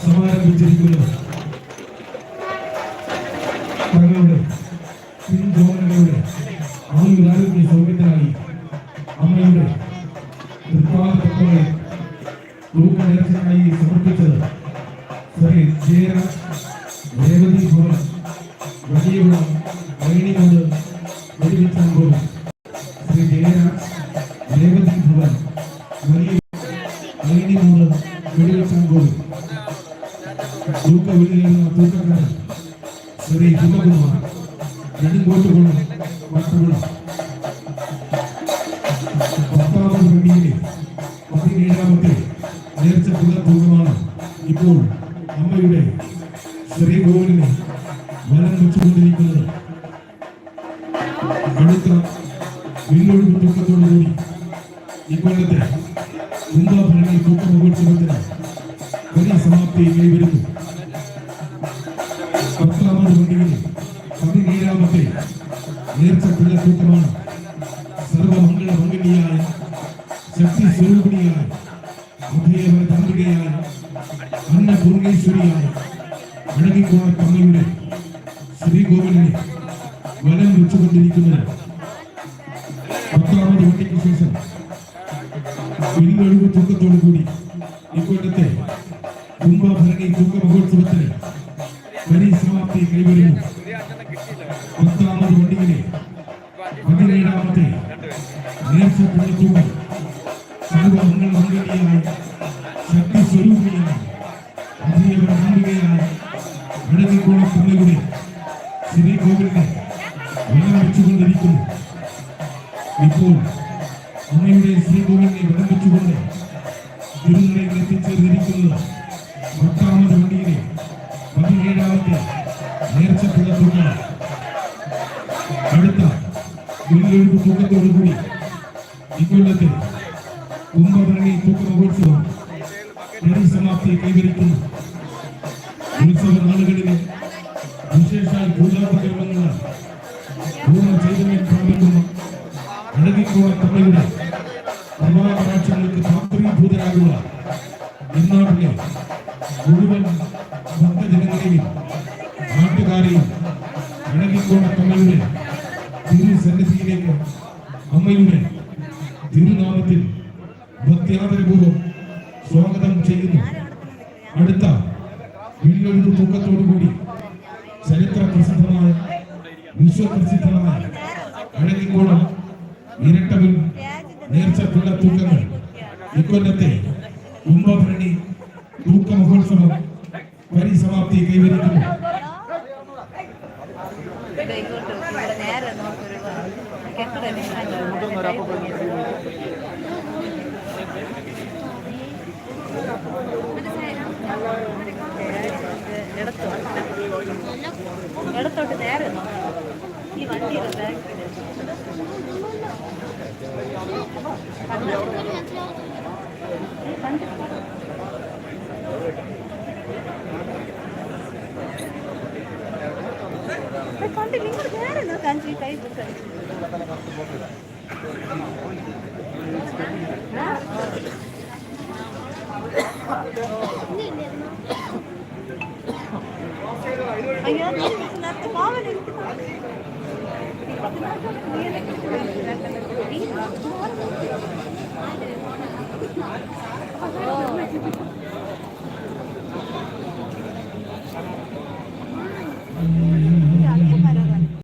సమాన విద్యుత్తుల తగలడు పిన్ జోనగలడు ఆమె నాలుగు సౌమిత్రాలి అమ్మయుడు దుర్పాద తక్కువ సరే జయ రేవతి భవన విజయవాడ വിളിയുള്ള തൂക്കക്കാരൻ ശ്രീ ഹിമകുമാർ നെടുങ്കോട്ടുകുളം വട്ടകുളം പത്താമത് വെള്ളിയിലെ പതിനേഴാമത്തെ നേർച്ചക്കുള്ള തൂക്കമാണ് ഇപ്പോൾ അമ്മയുടെ ശ്രീകോവിലിനെ വലം വെച്ചുകൊണ്ടിരിക്കുന്നത്. അടുത്ത വില്ലൊഴിവ് തൂക്കത്തോടുകൂടി ഇക്കൊല്ലത്തെ കുംഭാഭരണി തൂക്ക സമാപ്തി കൈവരുന്നു പത്താമത് പണ്ടികയിൽ പതിനേഴാമത്തെ നേർച്ചക്കുള്ള തൂക്കമാണ് സർവമംഗള മംഗലിയായ ശക്തി സ്വരൂപിണിയായ അഭയവര താന്ത്രികയായ അന്നപൂർണേശ്വരിയായ അഴകിക്കുമാർ തമ്മയുടെ ശ്രീകോവിലിനെ വലം വെച്ചുകൊണ്ടിരിക്കുന്നത് പത്താമത് വണ്ടിക്ക് ശേഷം വില്ലൊഴിവ് തൂക്കത്തോടു വലിയ സമാപ്തി കൈവരുന്നു പത്താമത് വണ്ടിയിലെ പതിനേഴാമത്തെ നേർച്ചപ്പുള്ള തൂക്കം സർവമംഗള മംഗലിയായ ശക്തി സ്വരൂപിണിയായ അധികവര നാളികയായ അഴകിക്കോണം തമ്മയുടെ ശ്രീകോവിലിനെ വലം വെച്ചുകൊണ്ടിരിക്കുന്നു ഇപ്പോൾ അമ്മയുടെ ശ്രീകോവിലിനെ വലം വെച്ചുകൊണ്ട് തിരുനടയിൽ എത്തിച്ചേർന്നിരിക്കുന്നത് നേർച്ചപ്പുള്ള പുലർത്തുന്ന അടുത്ത വില്ലൊഴിവ് തൂക്കത്തോടുകൂടി ഇക്കൊല്ലത്തെ കുംഭഭരണി തൂക്ക മഹോത്സവം പരിസമാപ്തി കൈവരിക്കുന്നു. ഉത്സവ നാളുകളിലെ വിശേഷാൽ പൂജാപകരണങ്ങൾ പൂർണ ചൈതന്യം പ്രാപിക്കുന്ന. അഴകിക്കോണ തമ്മയുടെ പ്രഭാകരാക്ഷങ്ങൾക്ക് പാത്രീഭൂതരാകുക ഇന്നാട്ടിലെ മുഴുവൻ ഭക്തജനങ്ങളെയും നാട്ടുകാരെയും അഴകിക്കോണ തമ്മയുടെ തിരുസന്നിധിയിലേക്ക് അമ്മയുടെ തിരുനാമത്തിൽ ഭക്തിയാദരപൂർവം സ്വാഗതം ചെയ്യുന്നു. അടുത്ത വില്ലൊഴുതു തൂക്കത്തോടുകൂടി ചരിത്ര പ്രസിദ്ധമായ വിശ്വപ്രസിദ്ധമായ അഴകിക്കോണം ഇരട്ടവിൽ നേർച്ചപ്പുള്ള തൂക്കങ്ങൾ ഇക്കൊല്ലത്തെ കുംഭഭരണി തൂക്ക മഹോത്സവം പരിസമാപ്തി കൈവരിക്കുന്നു. ഇവിടെ നേരെ നോക്കൊരു കെട്ടിടം ഇടത്തോട്ട് ഇടത്തോട്ട് നേരെ ഈ വണ്ടിയുടെ ബാക്കിൽ കണ്ടില്ല. ഇങ്ങോട്ട് നേരെ നോക്കാൻ കൈ അയ്യോ നേരത്തെ പോവല്ലേ ും